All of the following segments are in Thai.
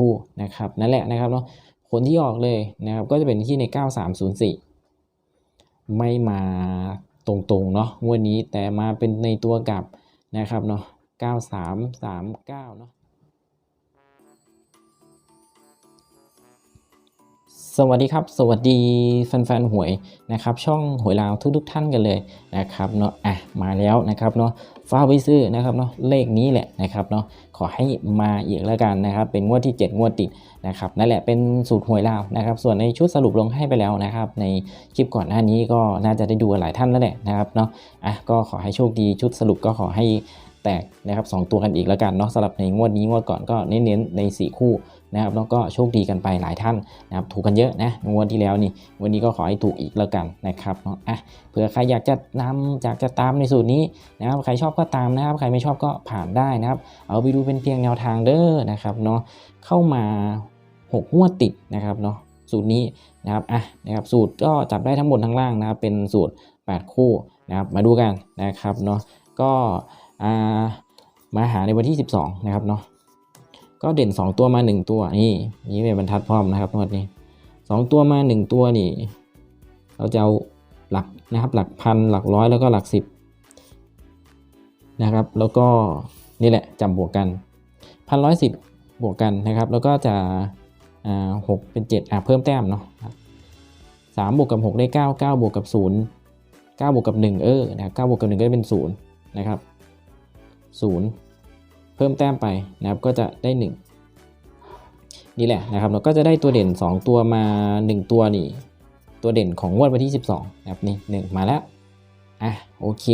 คู่นะครับนั่นแหละนะครับเนาะผลที่ออกเลยนะครับก็จะเป็นที่ใน 9304 ไม่มาตรงๆเนาะงวดนี้แต่มาเป็นในตัวกับนะครับเนาะ9339เนาะ สวัสดีครับ สวัสดีแฟนๆหวยนะครับ ช่องหวยลาวทุกๆท่านกันเลยนะครับเนาะอะมาแล้วนะครับเนาะฟ้ากไปซื้อนะครับเนาะเลขนี้แหละนะครับเนาะขอให้มาอีกแล้วกันนะครับ เป็นงวดที่ 7 งวดติดนะครับนั่นแหละเป็นสูตรหวยลาวนะครับ ส่วนในชุดสรุปลงให้ไปแล้วนะครับ ในคลิปก่อนหน้านี้ก็น่าจะได้ดูหลายท่านแล้วแหละนะครับเนาะอะก็ขอให้โชคดีชุดสรุปก็ขอให้แตกนะครับสองตัวกันอีกแล้วกันเนาะสำหรับในงวดนี้งวดก่อนก็เน้นๆในสี่คู่ นะครับแล้วก็โชคดีกันไปหลายท่านนะครับถูกกันเยอะนะงวดที่แล้วนี่วันนี้ก็ขอให้ถูกอีกแล้วกันนะครับเนาะอะเผื่อใครอยากจะนำอยากจะตามในสูตรนี้นะครับใครชอบก็ตามนะครับ ใครไม่ชอบก็ผ่านได้นะครับ เอาไปดูเป็นเพียงแนวทางเด้อนะครับเนาะเข้ามา6งวดติดนะครับเนาะสูตรนี้นะครับอะนะครับสูตรก็จับได้ทั้งบนทั้งล่างนะครับเป็นสูตร 8 คู่นะครับมาดูกันนะครับเนาะก็อ่ามาหาในวันที่ 12 นะครับเนาะ ก็เด่น 2 ตัวมา 1 ตัวนี่นี่เป็นบรรทัดพร้อมนะครับนวดนี้2ตัวมา 1 ตัวนี่ เราจะเอาหลักนะครับหลักพันหลักร้อยแล้วก็หลักสิบนะครับแล้วก็นี่แหละจำบวกกันพันร้อยสิบบวกกันนะครับ แล้วก็จะอ่าหกเป็นเจ็ดอ่าเพิ่มแต้มเนาะสามบวกกับหกได้เก้าเก้าบวกกับศูนย์เก้าบวกกับหนึ่งเออนะครับเก้าบวกกับหนึ่งก็จะเป็นศูนย์นะครับศูนย์ พิ่มแต้มไปนะครับก็จะได้ 1 นี่แหละนะครับเราก็จะได้ตัวเด่น 2 ตัวมา 1 ตัวนี่ ตัวเด่นของงวดวันที่ 12นะครับนี่ 1 มาแล้วอะโอเค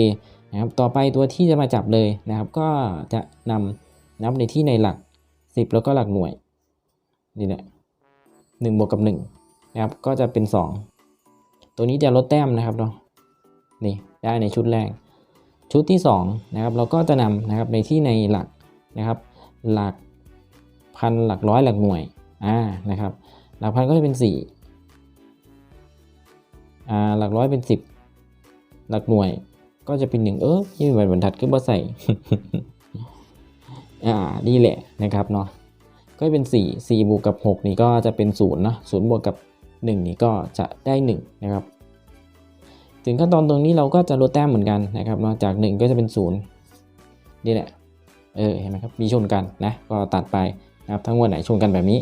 นะครับต่อไปตัวที่จะมาจับเลยนะครับก็จะนำนับในที่ในหลัก 10 แล้วก็หลักหน่วยนี่แหละ1บวกกับ1นะครับก็จะเป็น 2 ตัวนี้จะลดแต้มนะครับเนาะนี่ได้ในชุดแรก ชุดที่2นะครับเราก็จะนำนะครับในที่ในหลัก นะครับ หลักพันหลักร้อยหลักหน่วยอ่านะครับ หลักพันก็จะเป็น4อ่าหลักร้อยเป็น 10 หลักหน่วยก็จะเป็น 1 เออยี่เป็นบรรทัดขึ้นมาใส่อ่านี่แหละนะครับเนาะก็เป็น 4 4 บวกกับ 6 นี่ก็จะเป็น0เนาะ0บวกกับ 1 นี่ก็จะได้ 1 นะครับ ถึงขั้นตอนตรงนี้เราก็จะลดแต้มเหมือนกันนะครับเนอกจาก 1 ก็จะเป็น 0 นี่แหละ เออเห็นไหมครับมีชนกันนะก็ตัดไปนะครับทั้งวันไหนชนกันแบบนี้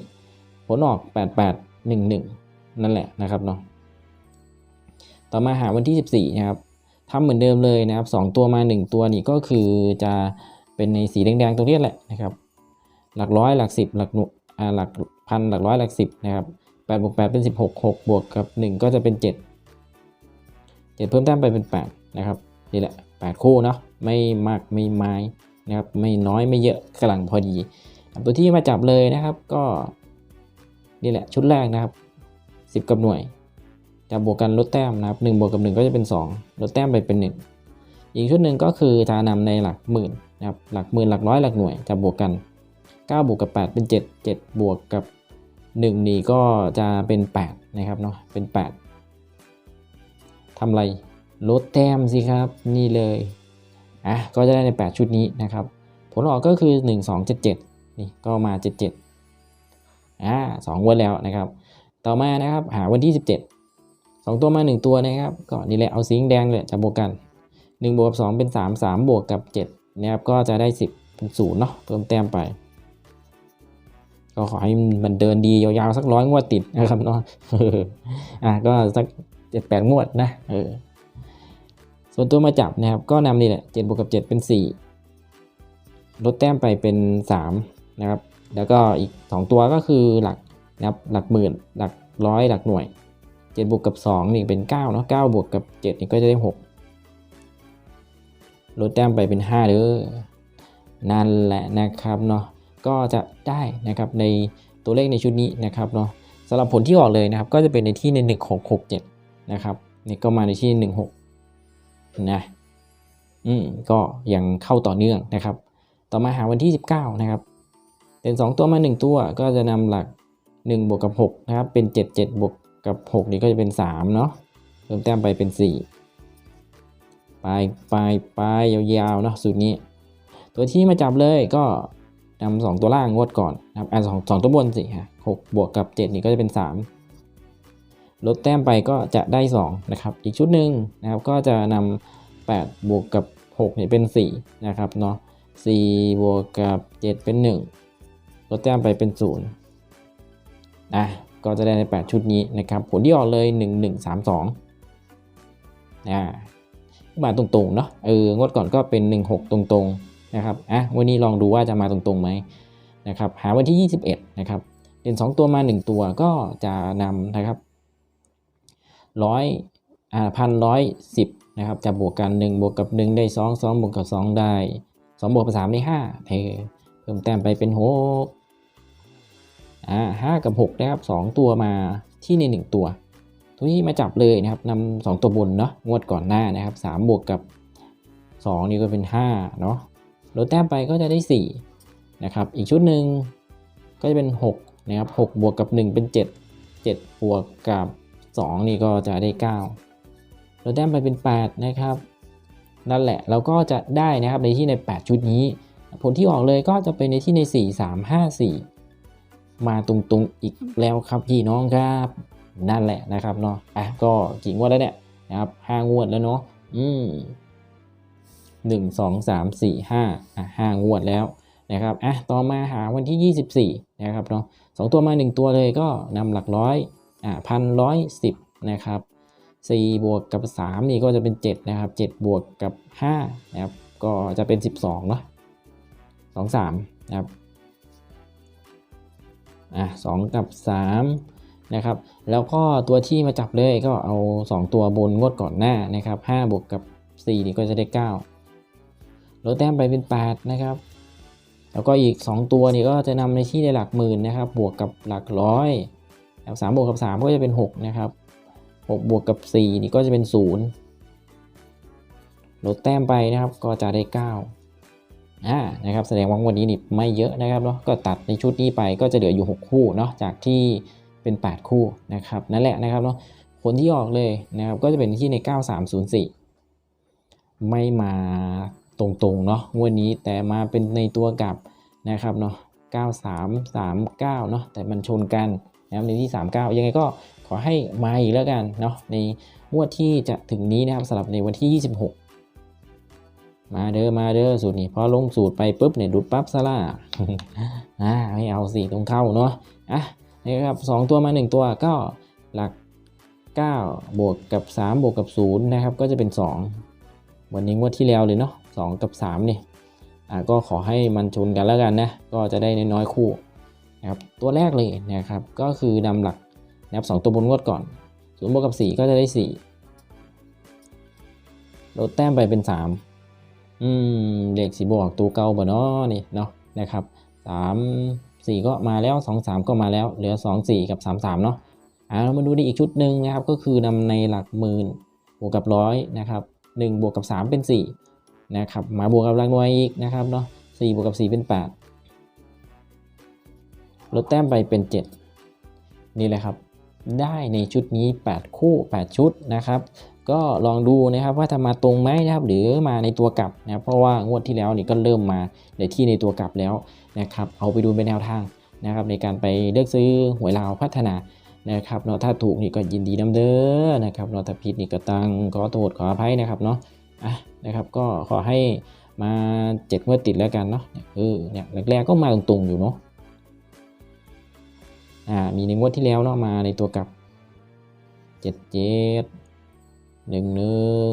ผลออก 8 8 1 1 นั่นแหละนะครับเนาะต่อมาหาวันที่ 14นะครับทำเหมือนเดิมเลยนะครับ 2 ตัวมา 1 ตัวนี่ก็คือจะเป็นในสีแดงๆตรงนี้แหละนะครับ หลักร้อยหลัก10หลักหน่วยอ่าหลักพันหลักร้อยหลัก10นะครับ8บวก8เป็น 16 6 บวกกับ 1 ก็จะเป็น 7 7 เพิ่มแต้มไปเป็น 8 นะครับ นี่แหละ 8 คู่เนาะไม่มากไม่ไม้ นะครับไม่น้อยไม่เยอะกำลังพอดี ตัวที่มาจับเลยนะครับก็นี่แหละชุดแรกนะครับ 10 กับหน่วยจะบวกกันลดแต้มนะครับ1บวกกับ 1 ก็จะเป็น 2 ลดแต้มไปเป็น 1 อีกชุดหนึ่งก็คือจะนำในหลักหมื่นนะครับหลักหมื่นหลักร้อยหลักหน่วยจะบวกกัน 9 บวกกับ 8 เป็น 7 7 บวกกับ 1 นี่ก็จะเป็น 8 นะครับเนาะเป็น 8ทำไรลดแต้มสิครับนี่เลย อะก็จะได้ใน 8 ชุดนี้นะครับ ผลออกก็คือ 1 2 7 7 นี่ก็มา 77อ่าสองวันแล้วนะครับ ต่อมานะครับหาวันที่ 17 2 ตัวมา 1 ตัวนะครับ ก็นี่แหละเอาสีแดงเลยจะบวกกัน 1 บวกกับ2เป็น 3 3 บวกกับ7นะครับก็จะได้ 10เป็น0เนาะเพิ่มแต้มไป ก็ขอให้มันเดินดียาวๆสักร้อยงวดติดนะครับเนาะอะก็สักเจ็ดแปดงวดนะเออ ส่วนตัวมาจับนะครับ ก็นำนี่แหละเจ็ดบวกกับเจ็ดเป็นสี่ลดแต้มไปเป็นสามนะครับ แล้วก็อีกสองตัวก็คือหลักนะครับหลักหมื่น หลักร้อยหลักหน่วยเจ็ดบวกกับสองนี่เป็นเก้าเนาะเก้าบวกกับเจ็ดนี่ก็จะได้หกลดแต้มไปเป็นห้าเด้อนั่นแหละนะครับเนาะก็จะได้นะครับในตัวเลขในชุดนี้นะครับเนาะสำหรับผลที่ออกเลยนะครับ ก็จะเป็นในที่ใน 1667 นะครับนี่ก็มาในที่ 16 นะอืมก็ยังเข้าต่อเนื่องนะครับ ต่อมาหาวันที่ 19 นะครับ เป็น 2 ตัวมา 1 ตัวก็จะนำหลัก 1 บวกกับ6นะครับ เป็น 7 7 บวกกับ6นี่ก็จะเป็น3เนาะเพิ่มแต้มไปเป็น 4 ไปไปไปยาวๆเนาะสูตรนี้ ตัวที่มาจับเลยก็นำสองตัวล่างงวดก่อนนะครับอ่าสองสองตัวบนสิฮะหกบวกกับเจ็ดนี่ก็จะเป็นสาม ลดแต้มไปก็จะได้สองนะครับ อีกชุดหนึ่งนะครับก็จะนำแปดบวกกับหกเนี่ยเป็นสี่นะครับเนาะสี่บวกกับเจ็ดเป็นหนึ่งลดแต้มไปเป็นศูนย์อะก็จะได้ใน 8 ชุดนี้นะครับ ผลที่ออกเลย 1 1 3 2อ่ามาตรงๆเนาะเอองดก่อนก็เป็น 1 6 ตรงๆนะครับอะวันนี้ลองดูว่าจะมาตรงๆไหมนะครับหาวันที่ 21 นะครับเด่น2 ตัวมา 1 ตัวก็จะนำนะครับ ร้อยอ่าพันร้อยสิบนะครับจะบวกกัน 1 บวกกับ 1 ได้ 2 2 บวกกับ 2 ได้ 2 บวกกับ 3 ได้5เออเพิ่มแต้มไปเป็น6อ่าห้ากับ 6 นะครับสองตัวมาที่ใน 1 ตัวทุกที่มาจับเลยนะครับนำสองตัวบนเนาะงวดก่อนหน้านะครับ3บวกกับ 2 นี่ก็เป็น5เนาะลดแต้มไปก็จะได้4นะครับอีกชุดหนึ่งก็จะเป็น6นะครับ6บวกกับ 1 เป็น 7 7 บวกกับ 2 นี่ก็จะได้9ลดแต้มไปเป็น 8 นะครับ นั่นแหละเราก็จะได้นะครับในที่ใน 8 ชุดนี้ ผลที่ออกเลยก็จะเป็นในที่ใน 4 3 5 4 มาตรงๆอีกแล้วครับพี่น้องครับ นั่นแหละนะครับเนาะอะก็กี่งวดแล้วเนี่ยนะครับห้างวดแล้วเนาะอืมหนึ่งสองสามสี่ห้าอะห้างวดแล้วนะครับอะต่อมาหาวันที่ยี่สิบสี่นะครับเนาะสองตัวมาหนึ่งตัวเลยก็นำหลักร้อย อะพันร้อยสิบนะครับสี่บวกกับสามนี่ก็จะเป็นเจ็ดนะครับเจ็ดบวกกับห้านะครับก็จะเป็นสิบสองเนาะสองสามนะครับอะสองกับ3นะครับแล้วก็ตัวที่มาจับเลยก็เอา 2 ตัวบนงวดก่อนหน้านะครับ5บวกกับ 4 นี่ก็จะได้9ลดแต้มไปเป็น 8 นะครับ แล้วก็อีก 2 ตัวนี่ก็จะนำในที่ในหลักหมื่นนะครับ บวกกับหลักร้อย แล้ว3บวกกับ3ก็จะเป็น6นะครับ6บวกกับ4นี่ก็จะเป็น0ลดแต้มไปนะครับก็จะได้9อ่านะครับแสดงว่าวันนี้นี่ไม่เยอะนะครับเนาะก็ตัดในชุดนี้ไปก็จะเหลืออยู่ 6 คู่เนาะจากที่เป็น 8 คู่นะครับนั่นแหละนะครับเนาะผลที่ออกเลยนะครับก็จะเป็นที่ใน 9304 ไม่มาตรงๆเนาะงวันนี้แต่มาเป็นในตัวกับนะครับเนาะ9339เนาะแต่มันชนกัน นะครับในที่ 39 ยังไงก็ขอให้มาอีกแล้วกันเนาะในงวดที่จะถึงนี้นะครับสำหรับในวันที่ 26 มาเด้อมาเด้อสูตรนี้พอลงสูตรไปปุ๊บเนี่ยดูดปั๊บซะล่ะอ่าไม่เอาสิตรงเข้าเนาะอะนี่ครับสองตัวมา 1 ตัวก็หลัก 9 บวกกับ 3 บวกกับ 0 นะครับ ก็จะเป็น 2 วันนี้งวดที่แล้วเลยเนาะ2กับ3นี่อ่าก็ขอให้มันชนกันแล้วกันนะ ก็จะได้น้อยๆคู่ นะครับตัวแรกเลยนะครับก็คือนำหลักนะครับสองตัวบนงวดก่อน0บวกกับ 4 ก็จะได้ 4 ลดแต้มไปเป็น 3 อืมเด็กสีบวกตัวเก่าบ่เนาะนี่เนาะนะครับสามสี่ก็มาแล้วสองสามก็มาแล้ว เหลือสองสี่กับสามสามเนาะอ่าเรามาดูในอีกชุดหนึ่งนะครับ ก็คือนำในหลักหมื่นบวกกับร้อยนะครับหนึ่งบวกกับสามเป็นสี่นะครับ มาบวกกับหลักหน่วยอีกนะครับเนาะสี่บวกกับสี่เป็นแปด ลดแต้มไปเป็นเจ็ดนี่แหละครับ ได้ในชุดนี้ 8 คู่ 8 ชุดนะครับ ก็ลองดูนะครับว่าจะมาตรงไหมนะครับ หรือมาในตัวกลับนะครับเพราะว่างวดที่แล้วนี่ก็เริ่มมาในที่ในตัวกลับแล้วนะครับ เอาไปดูเป็นแนวทางนะครับในการไปเลือกซื้อหวยลาวพัฒนานะครับเนาะถ้าถูกนี่ก็ยินดีน้ำเด้อนะครับเนาะถ้าผิดนี่ก็ตังขอโทษขออภัยนะครับเนาะอะนะครับก็ขอให้มาเจ็ดงวดติดแล้วกันเนาะเออเนี่ยแรกๆก็มาตรงๆอยู่เนาะ อ่ามีในงวดที่แล้วเนาะมาในตัวกลับเจ็ดเจ็ดหนึ่งหนึ่ง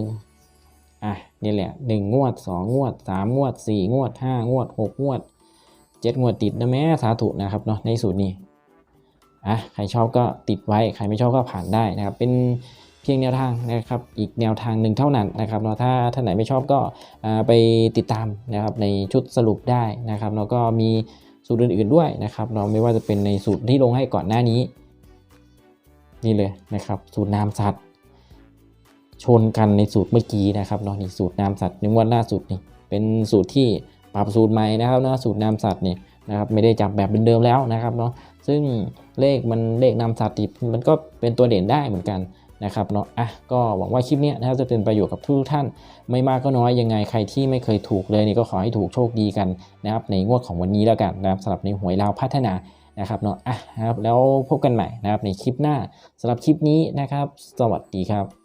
อะนี่แหละหนึ่งงวดสองงวดสามงวดสี่งวดห้างวดหกงวดเจ็ดงวดติดนะแม่สาธุนะครับเนาะในสูตรนี้อะใครชอบก็ติดไว้ใครไม่ชอบก็ผ่านได้นะครับ เป็นเพียงแนวทางนะครับอีกแนวทางหนึ่งเท่านั้นนะครับเนาะถ้าท่านไหนไม่ชอบก็ไปติดตามนะครับในชุดสรุปได้นะครับแล้วก็มี สูตรอื่นๆด้วยนะครับเราไม่ว่าจะเป็นในสูตรที่ลงให้ก่อนหน้านี้ นี่เลยนะครับ สูตรน้ำสัตว์ ชนกันในสูตรเมื่อกี้นะครับเนาะนี่สูตรน้ำสัตว์ในงวดล่าสุดนี่เป็นสูตรที่ปรับสูตรใหม่นะครับเนาะสูตรน้ำสัตว์นี่นะครับไม่ได้จับแบบเดิมแล้วนะครับเนาะซึ่งเลขมันเลขนำสัตว์มันก็เป็นตัวเด่นได้เหมือนกัน นะครับเนาะอะก็หวังว่าคลิปนี้นะครับจะเป็นประโยชน์กับทุกท่าน ไม่มากก็น้อยยังไงใครที่ไม่เคยถูกเลยนี่ก็ขอให้ถูกโชคดีกันนะครับในงวดของวันนี้แล้วกันนะครับสำหรับในหวยลาวพัฒนานะครับเนาะอะครับแล้วพบกันใหม่นะครับในคลิปหน้าสำหรับคลิปนี้นะครับ สวัสดีครับ